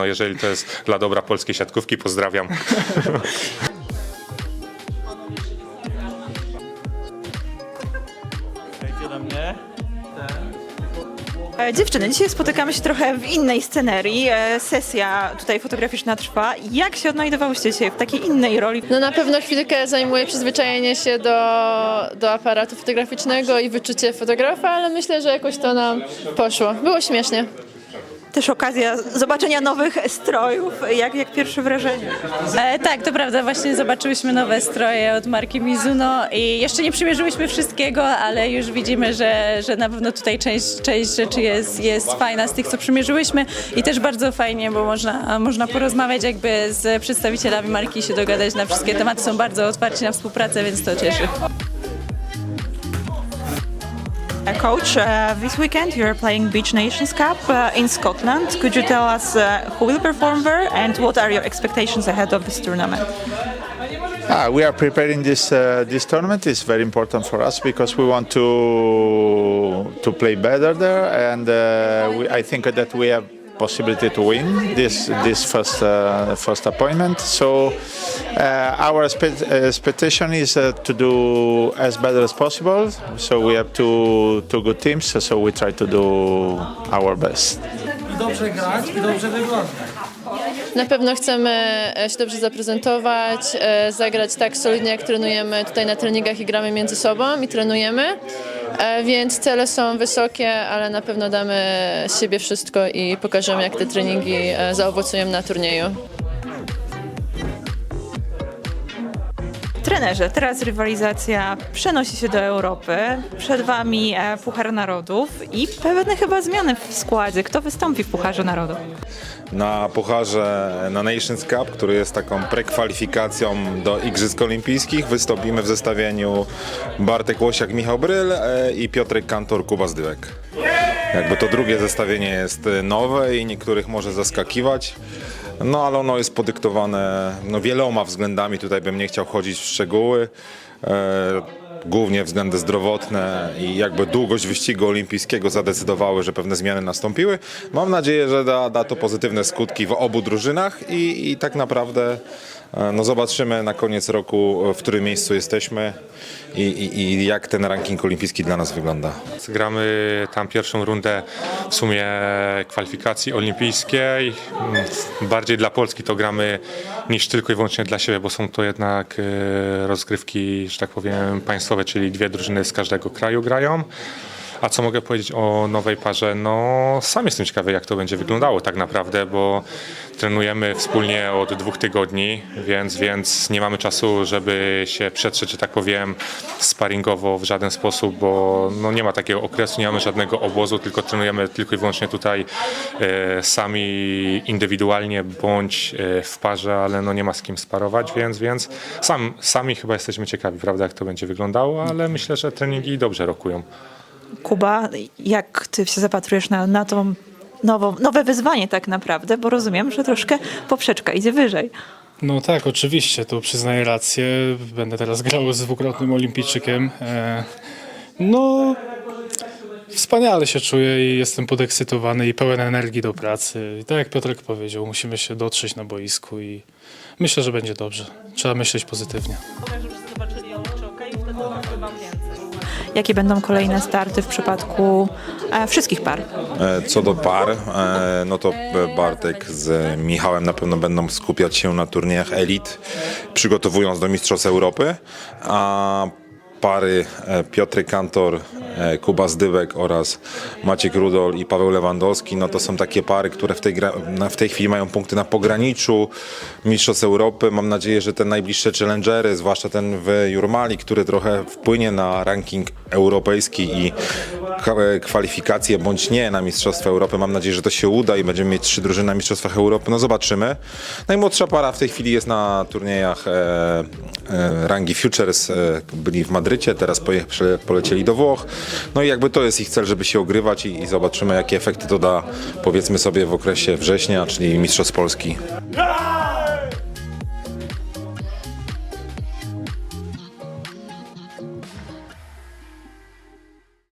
No, jeżeli to jest dla dobra polskiej siatkówki, pozdrawiam. E, Dziewczyny, dzisiaj spotykamy się trochę w innej scenerii. E, Sesja tutaj fotograficzna trwa. Jak się odnajdowałyście dzisiaj w takiej innej roli? No na pewno chwilkę zajmuje przyzwyczajenie się do, do aparatu fotograficznego i wyczucie fotografa, ale myślę, że jakoś to nam poszło. Było śmiesznie. Też okazja zobaczenia nowych strojów. Jak, jak pierwsze wrażenie? E, tak, to prawda, właśnie zobaczyłyśmy nowe stroje od marki Mizuno i jeszcze nie przymierzyłyśmy wszystkiego, ale już widzimy, że, że na pewno tutaj część, część rzeczy jest, jest fajna z tych, co przymierzyłyśmy i też bardzo fajnie, bo można, można porozmawiać jakby z przedstawicielami marki i się dogadać na wszystkie tematy, są bardzo otwarci na współpracę, więc to cieszy. Coach, uh, this weekend you are playing Beach Nations Cup uh, in Scotland. Could you tell us uh, who will perform there and what are your expectations ahead of this tournament? Ah, we are preparing this uh, this tournament. It's very important for us because we want to to play better there, and uh, we, I think that we have possibility to win this this first uh, first appointment. So uh, our expect, expectation is uh, to do as better as possible. So we have two two good teams. So we try to do our best. i dobrze grać i dobrze wyglądać. Na pewno chcemy e, się dobrze zaprezentować, e, zagrać tak solidnie, jak trenujemy tutaj na treningach i gramy między sobą i trenujemy. E, Więc cele są wysokie, ale na pewno damy z siebie wszystko i pokażemy, jak te treningi e, zaowocują na turnieju. Trenerze, teraz rywalizacja przenosi się do Europy. Przed Wami e, Puchar Narodów i pewne chyba zmiany w składzie. Kto wystąpi w Pucharze Narodów? na pucharze na Nations Cup, który jest taką prekwalifikacją do Igrzysk Olimpijskich. Wystąpimy w zestawieniu Bartek Łosiak, Michał Bryl e, i Piotrek Kantor, Kuba Zdyłek. Jakby to drugie zestawienie jest e, nowe i niektórych może zaskakiwać. No ale ono jest podyktowane no, wieloma względami, tutaj bym nie chciał chodzić w szczegóły. E, głównie względy zdrowotne i jakby długość wyścigu olimpijskiego zadecydowały, że pewne zmiany nastąpiły. Mam nadzieję, że da, da to pozytywne skutki w obu drużynach i, i tak naprawdę no zobaczymy na koniec roku, w którym miejscu jesteśmy i, i, i jak ten ranking olimpijski dla nas wygląda. Gramy tam pierwszą rundę w sumie kwalifikacji olimpijskiej. Mm, Bardziej dla Polski to gramy niż tylko i wyłącznie dla siebie, bo są to jednak e, rozgrywki, że tak powiem, państwowe, czyli dwie drużyny z każdego kraju grają. A co mogę powiedzieć o nowej parze? No, sam jestem ciekawy, jak to będzie wyglądało tak naprawdę, bo trenujemy wspólnie od dwóch tygodni, więc, więc nie mamy czasu, żeby się przetrzeć, że tak powiem, sparingowo w żaden sposób, bo no, nie ma takiego okresu, nie mamy żadnego obozu, tylko trenujemy tylko i wyłącznie tutaj e, sami indywidualnie bądź e, w parze, ale no, nie ma z kim sparować, więc, więc sam, sami chyba jesteśmy ciekawi, prawda, jak to będzie wyglądało, ale myślę, że treningi dobrze rokują. Kuba, jak Ty się zapatrujesz na, na to nowe wyzwanie tak naprawdę, bo rozumiem, że troszkę poprzeczka idzie wyżej. No tak, oczywiście, tu przyznaję rację. Będę teraz grał z dwukrotnym olimpijczykiem. E, No, wspaniale się czuję i jestem podekscytowany i pełen energii do pracy. I tak jak Piotrek powiedział, musimy się dotrzeć na boisku i myślę, że będzie dobrze. Trzeba myśleć pozytywnie. Jakie będą kolejne starty w przypadku e, wszystkich par? E, Co do par, e, no to Bartek z Michałem na pewno będą skupiać się na turniejach elit, przygotowując do Mistrzostw Europy, a pary e, Piotr Kantor, e, Kuba Zdybek oraz Maciek Rudol i Paweł Lewandowski, no to są takie pary, które w tej, w tej chwili mają punkty na pograniczu Mistrzostw Europy. Mam nadzieję, że te najbliższe challengery, zwłaszcza ten w Jurmali, który trochę wpłynie na ranking europejski i kwalifikacje bądź nie na Mistrzostwa Europy. Mam nadzieję, że to się uda i będziemy mieć trzy drużyny na Mistrzostwach Europy. No zobaczymy. Najmłodsza para w tej chwili jest na turniejach e, e, rangi Futures. E, byli w Madrycie, teraz poje, polecieli do Włoch. No i jakby to jest ich cel, żeby się ogrywać i, i zobaczymy, jakie efekty to da powiedzmy sobie w okresie września, czyli Mistrzostw Polski.